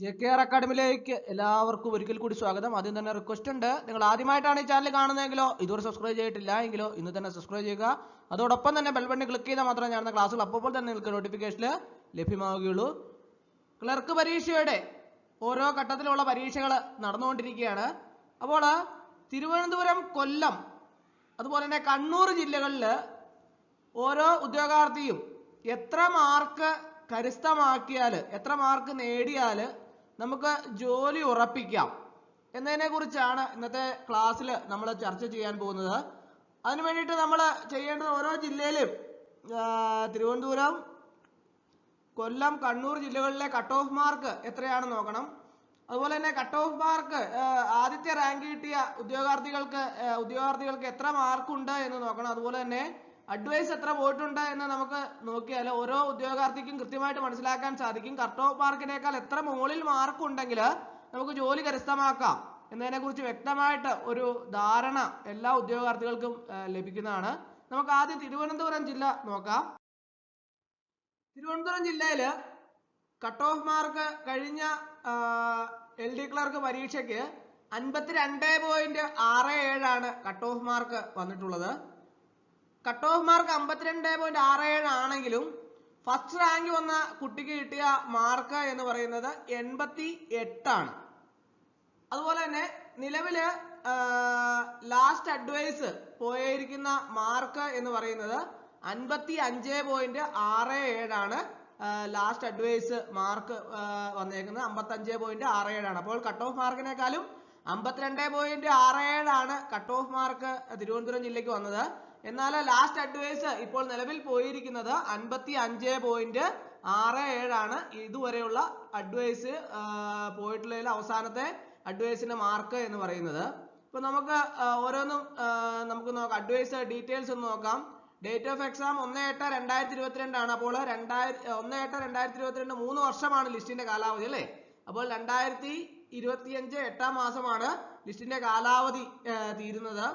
J K R അക്കാഡമിയിലേക്ക് എല്ലാവർക്കും ഒരിക്കൽ കൂടി സ്വാഗതം. ആദ്യം തന്നെ റിക്വസ്റ്റ് ഉണ്ട്. നിങ്ങൾ ആദ്യമായിട്ടാണ് ഈ ചാനൽ കാണുന്നതെങ്കിലോ ഇതുവരെ സബ്സ്ക്രൈബ് ചെയ്തിട്ടില്ല എങ്കിലോ ഇന്ന് തന്നെ സബ്സ്ക്രൈബ് ചെയ്യുക. അതോടൊപ്പം തന്നെ ബെൽബണ്ണി ക്ലിക്ക് ചെയ്താൽ മാത്രമേ ഞാൻ ക്ലാസ്സുകൾ അപ്പോൾ തന്നെ നിങ്ങൾക്ക് നോട്ടിഫിക്കേഷൻ ലഭ്യമാവുകയുള്ളൂ. ക്ലർക്ക് പരീക്ഷയുടെ ഓരോ ഘട്ടത്തിലുള്ള പരീക്ഷകൾ നടന്നുകൊണ്ടിരിക്കുകയാണ്. അപ്പോൾ തിരുവനന്തപുരം കൊല്ലം അതുപോലെ തന്നെ കണ്ണൂർ ജില്ലകളിൽ ഓരോ ഉദ്യോഗാർത്ഥിയും എത്ര മാർക്ക് കരസ്ഥമാക്കിയാൽ എത്ര മാർക്ക് നേടിയാൽ നമുക്ക് ജോലി ഉറപ്പിക്കാം. എന്നതിനെ കുറിച്ചാണ് ഇന്നത്തെ ക്ലാസ്സിൽ നമ്മൾ ചർച്ച ചെയ്യാൻ പോകുന്നത്. അതിനു വേണ്ടിയിട്ട് നമ്മൾ ചെയ്യേണ്ടത് ഓരോ ജില്ലയിലും തിരുവനന്തപുരം കൊല്ലം കണ്ണൂർ ജില്ലകളിലെ കട്ട് ഓഫ് മാർക്ക് എത്രയാണെന്ന് നോക്കണം. അതുപോലെ തന്നെ കട്ട് ഓഫ് മാർക്ക് ആദ്യത്തെ റാങ്ക് കിട്ടിയ ഉദ്യോഗാർത്ഥികൾക്ക് ഉദ്യോഗാർത്ഥികൾക്ക് എത്ര മാർക്കുണ്ട് എന്ന് നോക്കണം. അതുപോലെ തന്നെ അഡ്വൈസ് എത്ര പോയിട്ടുണ്ട് എന്ന് നമുക്ക് നോക്കിയാൽ ഓരോ ഉദ്യോഗാർത്ഥിക്കും കൃത്യമായിട്ട് മനസ്സിലാക്കാൻ സാധിക്കും. കട്ട് ഓഫ് മാർക്കിനേക്കാൾ എത്ര മുകളിൽ മാർക്ക് ഉണ്ടെങ്കിൽ നമുക്ക് ജോലി കരസ്ഥമാക്കാം എന്നതിനെ കുറിച്ച് വ്യക്തമായിട്ട് ഒരു ധാരണ എല്ലാ ഉദ്യോഗാർത്ഥികൾക്കും ലഭിക്കുന്നതാണ്. നമുക്ക് ആദ്യം തിരുവനന്തപുരം ജില്ല നോക്കാം. തിരുവനന്തപുരം ജില്ലയിൽ കട്ട് ഓഫ് മാർക്ക് കഴിഞ്ഞ എൽ ഡി ക്ലർക്ക് പരീക്ഷയ്ക്ക് അൻപത്തിരണ്ട് പോയിന്റ് ആറ് ഏഴാണ് കട്ട് ഓഫ് മാർക്ക് വന്നിട്ടുള്ളത്. കട്ട് ഓഫ് മാർക്ക് അമ്പത്തിരണ്ട് പോയിന്റ് ആറ് ഏഴ് ആണെങ്കിലും ഫസ്റ്റ് റാങ്ക് വന്ന കുട്ടിക്ക് കിട്ടിയ മാർക്ക് എന്ന് പറയുന്നത് എൺപത്തി എട്ടാണ് അതുപോലെ തന്നെ നിലവിൽ ലാസ്റ്റ് അഡ്വൈസ് പോയിരിക്കുന്ന മാർക്ക് എന്ന് പറയുന്നത് അൻപത്തി അഞ്ച് പോയിന്റ് ആറ് ഏഴാണ് ലാസ്റ്റ് അഡ്വൈസ് മാർക്ക് വന്നേക്കുന്നത്. അമ്പത്തി അഞ്ച് പോയിന്റ് ആറ് ഏഴാണ് അപ്പോൾ കട്ട് ഓഫ് മാർക്കിനേക്കാളും അമ്പത്തിരണ്ട് പോയിന്റ് ആറ് ഏഴാണ് കട്ട് ഓഫ് മാർക്ക് തിരുവനന്തപുരം ജില്ലയ്ക്ക് വന്നത്. എന്നാൽ ലാസ്റ്റ് അഡ്വൈസ് ഇപ്പോൾ നിലവിൽ പോയിരിക്കുന്നത് അൻപത്തി അഞ്ച് പോയിന്റ് ആറ് ഏഴാണ്. ഇതുവരെയുള്ള അഡ്വൈസ് പോയിട്ടുള്ളതിൽ അവസാനത്തെ അഡ്വൈസിന്റെ മാർക്ക് എന്ന് പറയുന്നത്. ഇപ്പൊ നമുക്ക് ഓരോന്നും നമുക്ക് നോക്കാം. അഡ്വൈസ് ഡീറ്റെയിൽസ് ഒന്ന് നോക്കാം. ഡേറ്റ് ഓഫ് എക്സാം ഒന്ന് എട്ട് രണ്ടായിരത്തി ഇരുപത്തിരണ്ടാണ് അപ്പോൾ രണ്ടായിരത്തി ഒന്ന് എട്ട് രണ്ടായിരത്തി ഇരുപത്തിരണ്ട് മൂന്ന് വർഷമാണ് ലിസ്റ്റിന്റെ കാലാവധി അല്ലേ? അപ്പോൾ രണ്ടായിരത്തി ഇരുപത്തിയഞ്ച് എട്ടാം മാസമാണ് ലിസ്റ്റിന്റെ കാലാവധി തീരുന്നത്.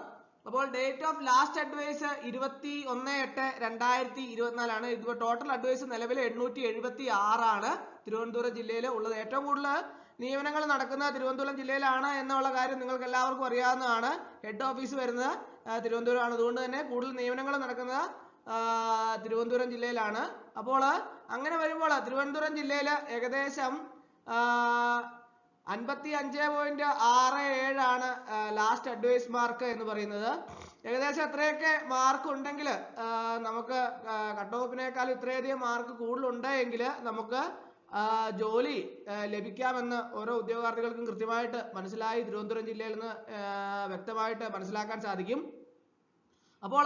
അപ്പോൾ ഡേറ്റ് ഓഫ് ലാസ്റ്റ് അഡ്വൈസ് ഇരുപത്തി ഒന്ന് എട്ട് രണ്ടായിരത്തി ഇരുപത്തിനാലാണ് ഇത് ടോട്ടൽ അഡ്വൈസ് നിലവിൽ എണ്ണൂറ്റി എഴുപത്തി ആറാണ് തിരുവനന്തപുരം ജില്ലയിൽ ഉള്ളത്. ഏറ്റവും കൂടുതൽ നിയമനങ്ങൾ നടക്കുന്ന തിരുവനന്തപുരം ജില്ലയിലാണ് എന്നുള്ള കാര്യം നിങ്ങൾക്ക് എല്ലാവർക്കും അറിയാവുന്നതാണ്. ഹെഡ് ഓഫീസ് വരുന്നത് തിരുവനന്തപുരം തിരുവനന്തപുരമാണ്. അതുകൊണ്ട് തന്നെ കൂടുതൽ നിയമനങ്ങൾ നടക്കുന്നത് തിരുവനന്തപുരം ജില്ലയിലാണ്. അപ്പോൾ അങ്ങനെ വരുമ്പോൾ തിരുവനന്തപുരം ജില്ലയിൽ ഏകദേശം അൻപത്തി അഞ്ച് പോയിന്റ് ആറ് ഏഴാണ് ലാസ്റ്റ് അഡ്വൈസ് മാർക്ക് എന്ന് പറയുന്നത്. ഏകദേശം എത്രയൊക്കെ മാർക്ക് ഉണ്ടെങ്കിൽ നമുക്ക് കട്ട് ഓഫിനേക്കാൾ ഇത്രയധികം മാർക്ക് കൂടുതലുണ്ട് എങ്കിൽ നമുക്ക് ജോലി ലഭിക്കാമെന്ന് ഓരോ ഉദ്യോഗാർത്ഥികൾക്കും കൃത്യമായിട്ട് മനസ്സിലായി തിരുവനന്തപുരം ജില്ലയിൽ നിന്ന് വ്യക്തമായിട്ട് മനസ്സിലാക്കാൻ സാധിക്കും. അപ്പോൾ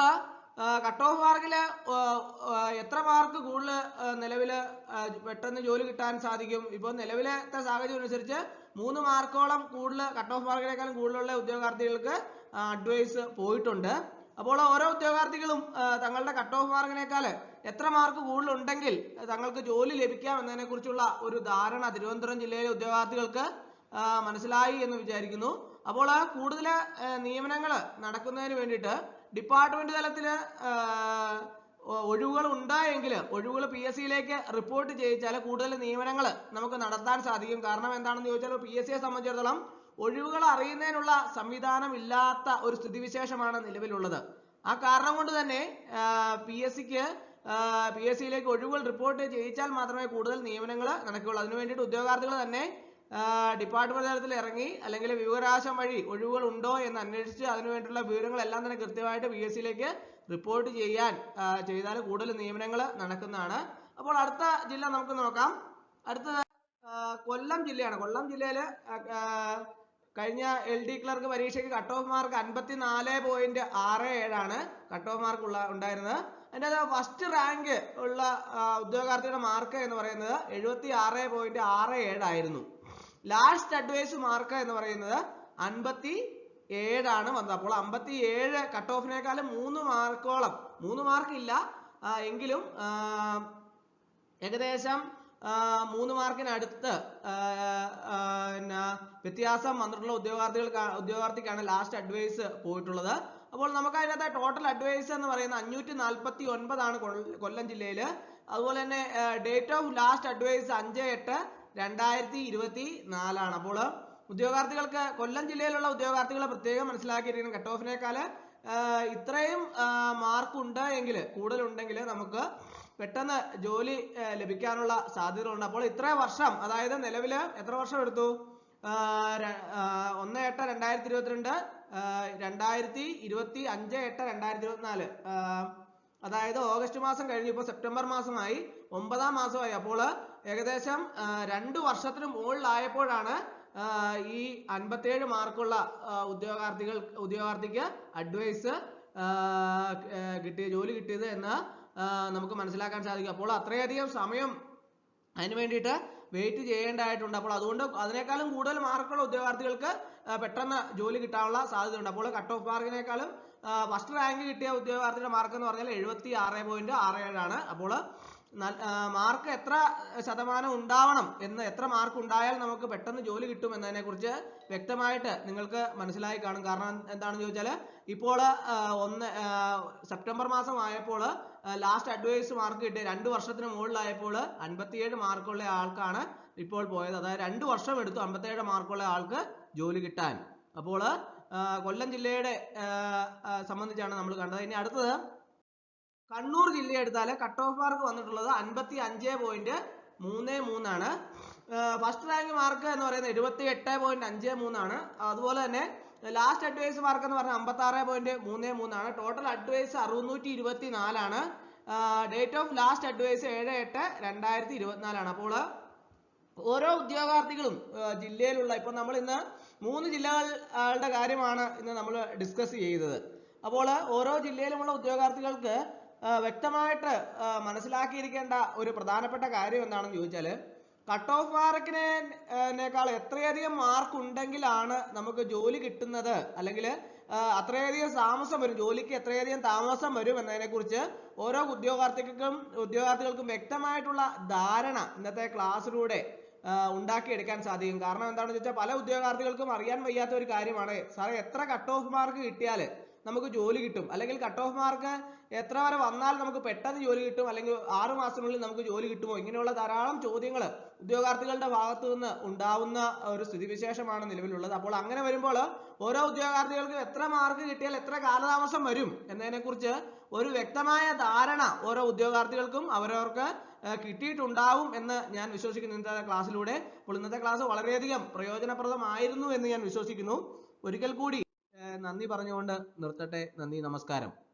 കട്ട് ഓഫ് മാർക്കിൽ എത്ര മാർക്ക് കൂടുതൽ നിലവിൽ പെട്ടെന്ന് ജോലി കിട്ടാൻ സാധിക്കും? ഇപ്പോൾ നിലവിലത്തെ സാഹചര്യം അനുസരിച്ച് മൂന്ന് മാർക്കോളം കൂടുതൽ കട്ട് ഓഫ് മാർക്കിനേക്കാളും കൂടുതലുള്ള ഉദ്യോഗാർത്ഥികൾക്ക് അഡ്വൈസ് പോയിട്ടുണ്ട്. അപ്പോൾ ഓരോ ഉദ്യോഗാർത്ഥികളും തങ്ങളുടെ കട്ട് ഓഫ് മാർക്കിനേക്കാൾ എത്ര മാർക്ക് കൂടുതലുണ്ടെങ്കിൽ തങ്ങൾക്ക് ജോലി ലഭിക്കാം എന്നതിനെ കുറിച്ചുള്ള ഒരു ധാരണ തിരുവനന്തപുരം ജില്ലയിലെ ഉദ്യോഗാർത്ഥികൾക്ക് മനസ്സിലായി എന്ന് വിചാരിക്കുന്നു. അപ്പോൾ കൂടുതൽ നിയമനങ്ങൾ നടക്കുന്നതിന് വേണ്ടിയിട്ട് ഡിപ്പാർട്ട്മെന്റ് തലത്തിൽ ഒഴിവുകൾ ഉണ്ടായെങ്കിൽ ഒഴിവുകൾ പി എസ് സിയിലേക്ക് റിപ്പോർട്ട് ചെയ്യിച്ചാൽ കൂടുതൽ നിയമനങ്ങൾ നമുക്ക് നടത്താൻ സാധിക്കും. കാരണം എന്താണെന്ന് ചോദിച്ചാൽ പി എസ് സിയെ സംബന്ധിച്ചിടത്തോളം ഒഴിവുകൾ അറിയുന്നതിനുള്ള സംവിധാനം ഇല്ലാത്ത ഒരു സ്ഥിതിവിശേഷമാണ് നിലവിലുള്ളത്. ആ കാരണം കൊണ്ട് തന്നെ പി എസ് സിക്ക് പി എസ് സിയിലേക്ക് ഒഴിവുകൾ റിപ്പോർട്ട് ചെയ്യിച്ചാൽ മാത്രമേ കൂടുതൽ നിയമനങ്ങൾ നടക്കുകയുള്ളൂ. അതിനു വേണ്ടിയിട്ട് ഉദ്യോഗാർത്ഥികൾ തന്നെ ഡിപ്പാർട്ട്മെന്റ് തലത്തിൽ ഇറങ്ങി അല്ലെങ്കിൽ വിവരാശം വഴി ഒഴിവുകൾ ഉണ്ടോ എന്ന് അന്വേഷിച്ച് അതിനുവേണ്ടിയുള്ള വിവരങ്ങളെല്ലാം തന്നെ കൃത്യമായിട്ട് പി എസ് സിയിലേക്ക് റിപ്പോർട്ട് ചെയ്യാൻ ചെയ്താൽ കൂടുതൽ നിയമനങ്ങൾ നടക്കുന്നതാണ്. അപ്പോൾ അടുത്ത ജില്ല നമുക്ക് നോക്കാം. അടുത്ത കൊല്ലം ജില്ലയാണ്. കൊല്ലം ജില്ലയിൽ കഴിഞ്ഞ എൽ ഡി ക്ലർക്ക് പരീക്ഷയ്ക്ക് കട്ട് ഓഫ് മാർക്ക് അൻപത്തി നാല് പോയിന്റ് ആറ് ഏഴാണ് കട്ട് ഓഫ് മാർക്ക് ഉള്ള ഉണ്ടായിരുന്നത്. അതിന്റെ ഫസ്റ്റ് റാങ്ക് ഉള്ള ഉദ്യോഗാർത്ഥിയുടെ മാർക്ക് എന്ന് പറയുന്നത് എഴുപത്തി ആറ് പോയിന്റ് ആറ് ഏഴായിരുന്നു ലാസ്റ്റ് അഡ്വൈസ് മാർക്ക് എന്ന് പറയുന്നത് അൻപത്തി ഏഴാണ് വന്നത്. അപ്പോൾ അമ്പത്തി ഏഴ് കട്ട് ഓഫിനേക്കാളും മൂന്ന് മാർക്കോളം മൂന്ന് മാർക്ക് ഇല്ല എങ്കിലും ഏകദേശം മൂന്ന് മാർക്കിനടുത്ത് പിന്നെ വ്യത്യാസം വന്നിട്ടുള്ള ഉദ്യോഗാർത്ഥികൾക്ക് ഉദ്യോഗാർത്ഥിക്കാണ് ലാസ്റ്റ് അഡ്വൈസ് പോയിട്ടുള്ളത്. അപ്പോൾ നമുക്ക് അതിനകത്ത് ടോട്ടൽ അഡ്വൈസ് എന്ന് പറയുന്ന അഞ്ഞൂറ്റി നാൽപ്പത്തി ഒൻപതാണ് കൊല്ലം ജില്ലയിൽ അതുപോലെ തന്നെ ഡേറ്റ് ഓഫ് ലാസ്റ്റ് അഡ്വൈസ് അഞ്ച് എട്ട് രണ്ടായിരത്തി ഇരുപത്തി നാലാണ് അപ്പോൾ ഉദ്യോഗാർത്ഥികൾക്ക് കൊല്ലം ജില്ലയിലുള്ള ഉദ്യോഗാർത്ഥികളെ പ്രത്യേകം മനസ്സിലാക്കിയിരിക്കണം. കട്ട് ഓഫിനേക്കാൾ ഇത്രയും മാർക്ക് ഉണ്ട് എങ്കിൽ കൂടുതലുണ്ടെങ്കിൽ നമുക്ക് പെട്ടെന്ന് ജോലി ലഭിക്കാനുള്ള സാധ്യതകളുണ്ട്. അപ്പോൾ ഇത്ര വർഷം അതായത് നിലവിൽ എത്ര വർഷം എടുത്തു? ഒന്ന് എട്ട് രണ്ടായിരത്തി ഇരുപത്തിരണ്ട് രണ്ടായിരത്തി ഇരുപത്തി അഞ്ച് എട്ട് രണ്ടായിരത്തി ഇരുപത്തിനാല് അതായത് ഓഗസ്റ്റ് മാസം കഴിഞ്ഞ് ഇപ്പോൾ സെപ്റ്റംബർ മാസമായി ഒമ്പതാം മാസമായി. അപ്പോൾ ഏകദേശം രണ്ടു വർഷത്തിന് മുകളിലായപ്പോഴാണ് ഈ അൻപത്തേഴ് മാർക്കുള്ള ഉദ്യോഗാർത്ഥികൾ ഉദ്യോഗാർത്ഥിക്ക് അഡ്വൈസ് കിട്ടിയ ജോലി കിട്ടിയത് എന്ന് നമുക്ക് മനസ്സിലാക്കാൻ സാധിക്കും. അപ്പോൾ അത്രയധികം സമയം അതിന് വേണ്ടിയിട്ട് വെയിറ്റ് ചെയ്യേണ്ടതായിട്ടുണ്ട്. അപ്പോൾ അതുകൊണ്ട് അതിനേക്കാളും കൂടുതൽ മാർക്കുള്ള ഉദ്യോഗാർത്ഥികൾക്ക് പെട്ടെന്ന് ജോലി കിട്ടാനുള്ള സാധ്യതയുണ്ട്. അപ്പോൾ കട്ട് ഓഫ് മാർക്കിനേക്കാളും ഫസ്റ്റ് റാങ്ക് കിട്ടിയ ഉദ്യോഗാർത്ഥിയുടെ മാർക്ക് എന്ന് പറഞ്ഞാൽ എഴുപത്തി ആറ് പോയിന്റ് ആറ് ഏഴാണ്. അപ്പോൾ മാർക്ക് എത്ര ശതമാനം ഉണ്ടാവണം എന്ന് എത്ര മാർക്ക് ഉണ്ടായാൽ നമുക്ക് പെട്ടെന്ന് ജോലി കിട്ടും എന്നതിനെ കുറിച്ച് വ്യക്തമായിട്ട് നിങ്ങൾക്ക് മനസ്സിലായി കാണും. കാരണം എന്താണെന്ന് ചോദിച്ചാൽ ഇപ്പോൾ ഒന്ന് സെപ്റ്റംബർ മാസം ആയപ്പോൾ ലാസ്റ്റ് അഡ്വൈസ് മാർക്ക് കിട്ടിയ രണ്ട് വർഷത്തിന് മുകളിലായപ്പോൾ അൻപത്തിയേഴ് മാർക്കുള്ള ആൾക്കാണ് ഇപ്പോൾ പോയത്. അതായത് രണ്ട് വർഷം എടുത്തു അമ്പത്തേഴ് മാർക്കുള്ള ആൾക്ക് ജോലി കിട്ടാൻ. അപ്പോൾ കൊല്ലം ജില്ലയുടെ സംബന്ധിച്ചാണ് നമ്മൾ കണ്ടത്. ഇനി അടുത്തത് കണ്ണൂർ ജില്ല എടുത്താൽ കട്ട് ഓഫ് മാർക്ക് വന്നിട്ടുള്ളത് അൻപത്തി അഞ്ച് പോയിന്റ് മൂന്ന് മൂന്നാണ്. ഫസ്റ്റ് റാങ്ക് മാർക്ക് എന്ന് പറയുന്നത് എഴുപത്തി എട്ട് പോയിന്റ് അഞ്ച് മൂന്നാണ്. അതുപോലെ തന്നെ ലാസ്റ്റ് അഡ്വൈസ് മാർക്ക് എന്ന് പറഞ്ഞാൽ അമ്പത്തി ആറ് പോയിന്റ് മൂന്ന് മൂന്നാണ്. ടോട്ടൽ അഡ്വൈസ് അറുന്നൂറ്റി ഇരുപത്തി നാലാണ് ഡേറ്റ് ഓഫ് ലാസ്റ്റ് അഡ്വൈസ് ഏഴ് എട്ട് രണ്ടായിരത്തി ഇരുപത്തിനാലാണ് അപ്പോൾ ഓരോ ഉദ്യോഗാർത്ഥികളും ജില്ലയിലുള്ള ഇപ്പൊ നമ്മൾ ഇന്ന് മൂന്ന് ജില്ലകളുടെ കാര്യമാണ് ഇന്ന് നമ്മൾ ഡിസ്കസ് ചെയ്തത്. അപ്പോൾ ഓരോ ജില്ലയിലുമുള്ള ഉദ്യോഗാർത്ഥികൾക്ക് വ്യക്തമായിട്ട് മനസ്സിലാക്കിയിരിക്കേണ്ട ഒരു പ്രധാനപ്പെട്ട കാര്യം എന്താണെന്ന് ചോദിച്ചാൽ കട്ട് ഓഫ് മാർക്കിനേക്കാൾ എത്രയധികം മാർക്ക് ഉണ്ടെങ്കിലാണ് നമുക്ക് ജോലി കിട്ടുന്നത്. അല്ലെങ്കിൽ അത്രയധികം താമസം വരും ജോലിക്ക് എത്രയധികം താമസം വരും എന്നതിനെ കുറിച്ച് ഓരോ ഉദ്യോഗാർത്ഥികൾക്കും ഉദ്യോഗാർത്ഥികൾക്കും വ്യക്തമായിട്ടുള്ള ധാരണ ഇന്നത്തെ ക്ലാസ്സിലൂടെ ഉണ്ടാക്കിയെടുക്കാൻ സാധിക്കും. കാരണം എന്താണെന്ന് വെച്ചാൽ പല ഉദ്യോഗാർത്ഥികൾക്കും അറിയാൻ വയ്യാത്ത ഒരു കാര്യമാണ്. സാറേ എത്ര കട്ട് ഓഫ് മാർക്ക് കിട്ടിയാൽ നമുക്ക് ജോലി കിട്ടും. അല്ലെങ്കിൽ കട്ട് ഓഫ് മാർക്ക് എത്ര വരെ വന്നാൽ നമുക്ക് പെട്ടെന്ന് ജോലി കിട്ടും. അല്ലെങ്കിൽ ആറു മാസത്തിനുള്ളിൽ നമുക്ക് ജോലി കിട്ടുമോ? ഇങ്ങനെയുള്ള ധാരാളം ചോദ്യങ്ങൾ ഉദ്യോഗാർത്ഥികളുടെ ഭാഗത്തു നിന്ന് ഉണ്ടാവുന്ന ഒരു സ്ഥിതിവിശേഷമാണ് നിലവിലുള്ളത്. അപ്പോൾ അങ്ങനെ വരുമ്പോൾ ഓരോ ഉദ്യോഗാർത്ഥികൾക്കും എത്ര മാർക്ക് കിട്ടിയാൽ എത്ര കാലതാമസം വരും എന്നതിനെ കുറിച്ച് ഒരു വ്യക്തമായ ധാരണ ഓരോ ഉദ്യോഗാർത്ഥികൾക്കും അവരവർക്ക് കിട്ടിയിട്ടുണ്ടാവും എന്ന് ഞാൻ വിശ്വസിക്കുന്നു. ഇന്നത്തെ ക്ലാസ്സിലൂടെ. അപ്പോൾ ഇന്നത്തെ ക്ലാസ് വളരെയധികം പ്രയോജനപ്രദമായിരുന്നു എന്ന് ഞാൻ വിശ്വസിക്കുന്നു. ഒരിക്കൽ കൂടി നന്ദി പറഞ്ഞുകൊണ്ട് നിർത്തട്ടെ. നന്ദി നമസ്കാരം.